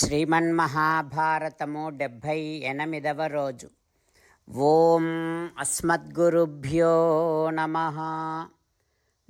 శ్రీమన్మహాభారతము డెబ్భై ఎనిమిదవ రోజు. ఓం అస్మద్గురుభ్యో నమ.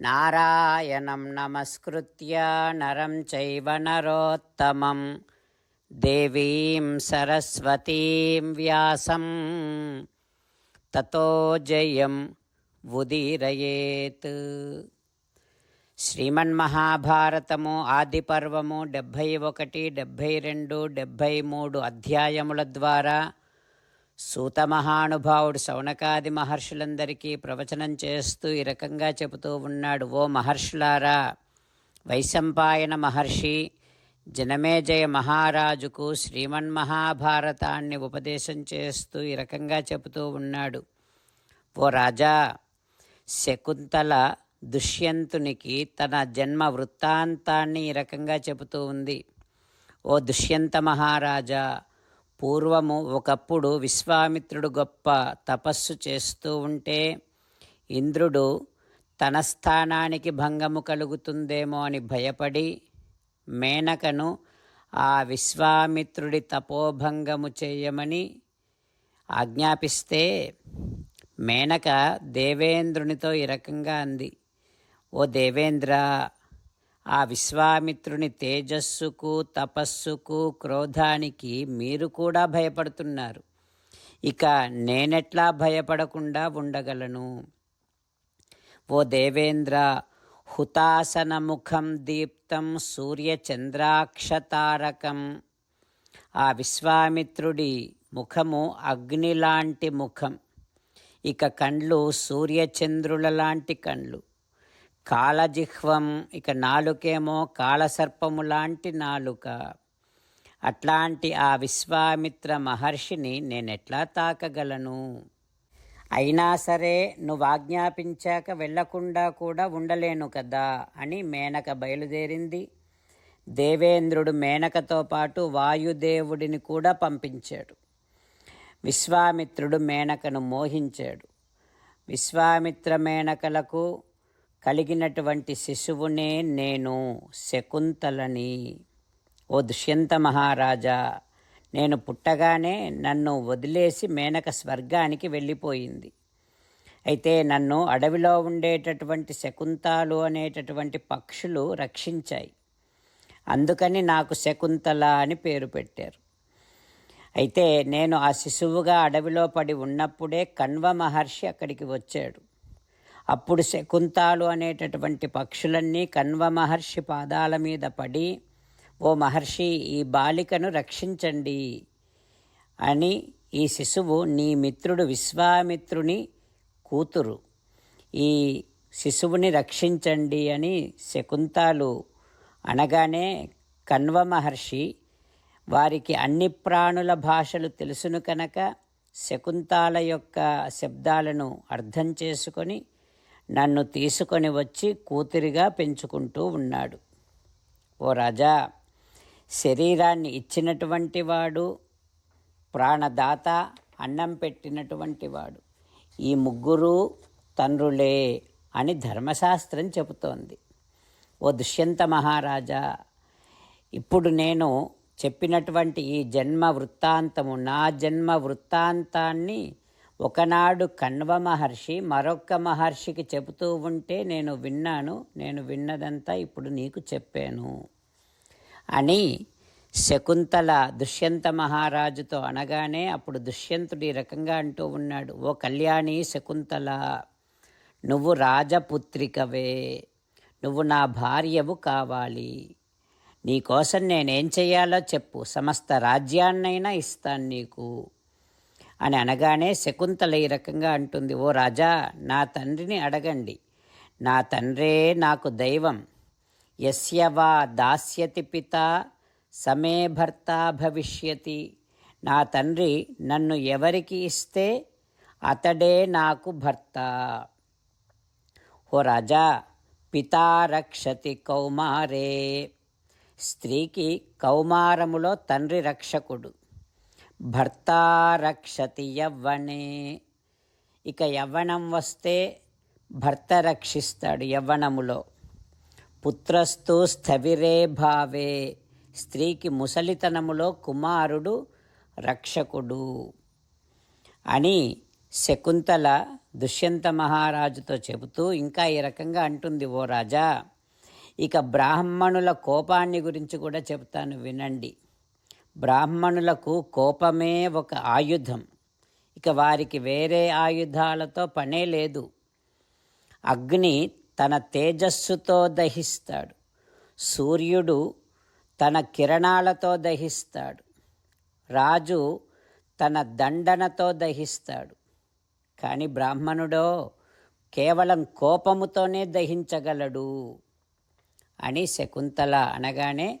నారాయణం నమస్కృత్య నరం చైవ నరోత్తమం. దేవీం సరస్వతీం వ్యాసం. తతో జయం ఉదీరయేత్. శ్రీమన్మహాభారతము ఆది పర్వము డెబ్భై ఒకటి డెబ్భై రెండు డెబ్భై మూడు అధ్యాయముల ద్వారా సూత మహానుభావుడు శౌనకాది మహర్షులందరికీ ప్రవచనం చేస్తూ ఈ రకంగా చెబుతూ ఉన్నాడు. ఓ మహర్షులారా వైశంపాయన మహర్షి జనమేజయ మహారాజుకు శ్రీమన్మహాభారతాన్ని ఉపదేశం చేస్తూ ఈ రకంగా చెబుతూ ఉన్నాడు. ఓ రాజా శకుంతల దుష్యంతునికి తన జన్మ వృత్తాంతాన్ని ఈ రకంగా చెబుతూ ఉంది. ఓ దుష్యంత మహారాజా పూర్వము ఒకప్పుడు విశ్వామిత్రుడు గొప్ప తపస్సు చేస్తూ ఉంటే ఇంద్రుడు తన స్థానానికి భంగము కలుగుతుందేమో అని భయపడి మేనకను ఆ విశ్వామిత్రుడి తపోభంగము చేయమని ఆజ్ఞాపిస్తే మేనక దేవేంద్రునితో ఈ రకంగా అంది. ఓ దేవేంద్ర ఆ విశ్వామిత్రుని తేజస్సుకు తపస్సుకు క్రోధానికి మీరు కూడా భయపడుతున్నారు. ఇక నేనెట్లా భయపడకుండా ఉండగలను? ఓ దేవేంద్ర హుతాసనముఖం దీప్తం సూర్యచంద్రాక్షతారకం. ఆ విశ్వామిత్రుడి ముఖము అగ్నిలాంటి ముఖం. ఇక కండ్లు సూర్యచంద్రుల లాంటి కండ్లు. కాలజిహ్వం ఇక నాలుకేమో కాలసర్పము లాంటి నాలుక. అట్లాంటి ఆ విశ్వామిత్ర మహర్షిని నేనెట్లా తాకగలను? అయినా సరే నువ్వు ఆజ్ఞాపించాక వెళ్ళకుండా కూడా ఉండలేను కదా అని మేనక బయలుదేరింది. దేవేంద్రుడు మేనకతో పాటు వాయుదేవుడిని కూడా పంపించాడు. విశ్వామిత్రుడు మేనకను మోహించాడు. విశ్వామిత్ర మేనకలకు కలిగినటువంటి శిశువునే నేను శకుంతలని ఓ దుష్యంత మహారాజా నేను పుట్టగానే నన్ను వదిలేసి మేనక స్వర్గానికి వెళ్ళిపోయింది. అయితే నన్ను అడవిలో ఉండేటటువంటి శకుంతాలు అనేటటువంటి పక్షులు రక్షించాయి. అందుకని నాకు శకుంతల అని పేరు పెట్టారు. అయితే నేను ఆ శిశువుగా అడవిలో పడి ఉన్నప్పుడే కణ్వ మహర్షి అక్కడికి వచ్చాడు. అప్పుడు శకుంతాలు అనేటటువంటి పక్షులన్నీ కన్వ మహర్షి పాదాల మీద పడి ఓ మహర్షి ఈ బాలికను రక్షించండి అని ఈ శిశువు నీ మిత్రుడు విశ్వామిత్రుని కూతురు ఈ శిశువుని రక్షించండి అని శకుంతాలు అనగానే కన్వ మహర్షి వారికి అన్ని ప్రాణుల భాషలు తెలుసును కనుక శకుంతాల యొక్క శబ్దాలను అర్థం చేసుకొని నన్ను తీసుకొని వచ్చి కూతురిగా పెంచుకుంటూ ఉన్నాడు. ఓ రాజా శరీరాన్ని ఇచ్చినటువంటి వాడు ప్రాణదాత అన్నం పెట్టినటువంటి వాడు. ఈ ముగ్గురు తండ్రులే అని ధర్మశాస్త్రం చెబుతోంది. ఓ దుష్యంత మహారాజా ఇప్పుడు నేను చెప్పినటువంటి ఈ జన్మ వృత్తాంతము నా జన్మ వృత్తాంతాన్ని ఒకనాడు కణ్వ మహర్షి మరొక్క మహర్షికి చెబుతూ ఉంటే నేను విన్నాను నేను విన్నదంతా ఇప్పుడు నీకు చెప్పాను అని శకుంతల దుష్యంత మహారాజుతో అనగానే అప్పుడు దుష్యంతుడు ఈ రకంగా అంటూ ఉన్నాడు ఓ కళ్యాణి శకుంతల నువ్వు రాజపుత్రికవే నువ్వు నా భార్యవు కావాలి నీకోసం నేనేం చేయాలో చెప్పు సమస్త రాజ్యాన్నైనా ఇస్తాను నీకు. అని అనగానే శకుంతల ఈ రకంగా అంటుంది ఓ రాజా నా తండ్రిని అడగండి. నా తండ్రే నాకు దైవం. యస్యవా దాస్యతి పిత సమే భర్త భవిష్యతి. నా తండ్రి నన్ను ఎవరికి ఇస్తే అతడే నాకు భర్త. ఓ రాజా పితా రక్షతి కౌమారే. స్త్రీకి కౌమారములో తండ్రి రక్షకుడు. భర్తారక్షతి యవ్వనే. ఇక యవ్వనం వస్తే భర్త రక్షిస్తాడు యవ్వనములో. పుత్రస్తు స్థవిరే భావే. స్త్రీకి ముసలితనములో కుమారుడు రక్షకుడు. అని శకుంతల దుష్యంత మహారాజుతో చెబుతూ ఇంకా ఈ రకంగా అంటుంది ఓ రాజా. ఇక బ్రాహ్మణుల కోపాన్ని గురించి కూడా చెప్తాను వినండి. బ్రాహ్మణులకు కోపమే ఒక ఆయుధం. ఇక వారికి వేరే ఆయుధాలతో పనే లేదు. అగ్ని తన తేజస్సుతో దహిస్తాడు. సూర్యుడు తన కిరణాలతో దహిస్తాడు. రాజు తన దండనతో దహిస్తాడు. కానీ బ్రాహ్మణుడో కేవలం కోపముతోనే దహించగలడు అని శకుంతల అనగానే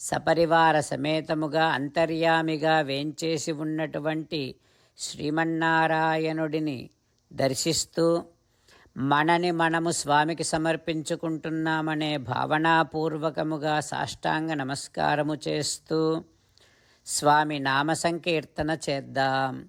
సపరివార సమేతముగా అంతర్యామిగా వేంచేసి ఉన్నటువంటి శ్రీమన్నారాయణుడిని దర్శిస్తూ మనని మనము స్వామికి సమర్పించుకుంటున్నామనే భావనాపూర్వకముగా సాష్టాంగ నమస్కారము చేస్తూ స్వామి నామ సంకీర్తన చేద్దాం.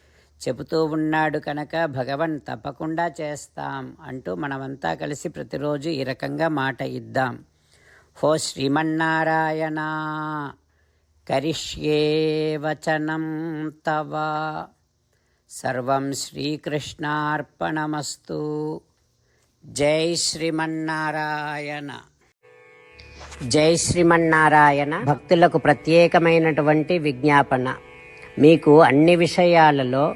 చెబుతూ ఉన్నాడు కనుక భగవన్ తప్పకుండా చేస్తాం అంటూ మనమంతా కలిసి ప్రతిరోజు ఈ రకంగా మాట ఇద్దాం. హో శ్రీమన్నారాయణ కరిష్యే వచనం తవ. సర్వం శ్రీకృష్ణార్పణమస్తు. జై శ్రీమన్నారాయణ. జై శ్రీమన్నారాయణ భక్తులకు ప్రత్యేకమైనటువంటి విజ్ఞాపన. మీకు అన్ని విషయాలలో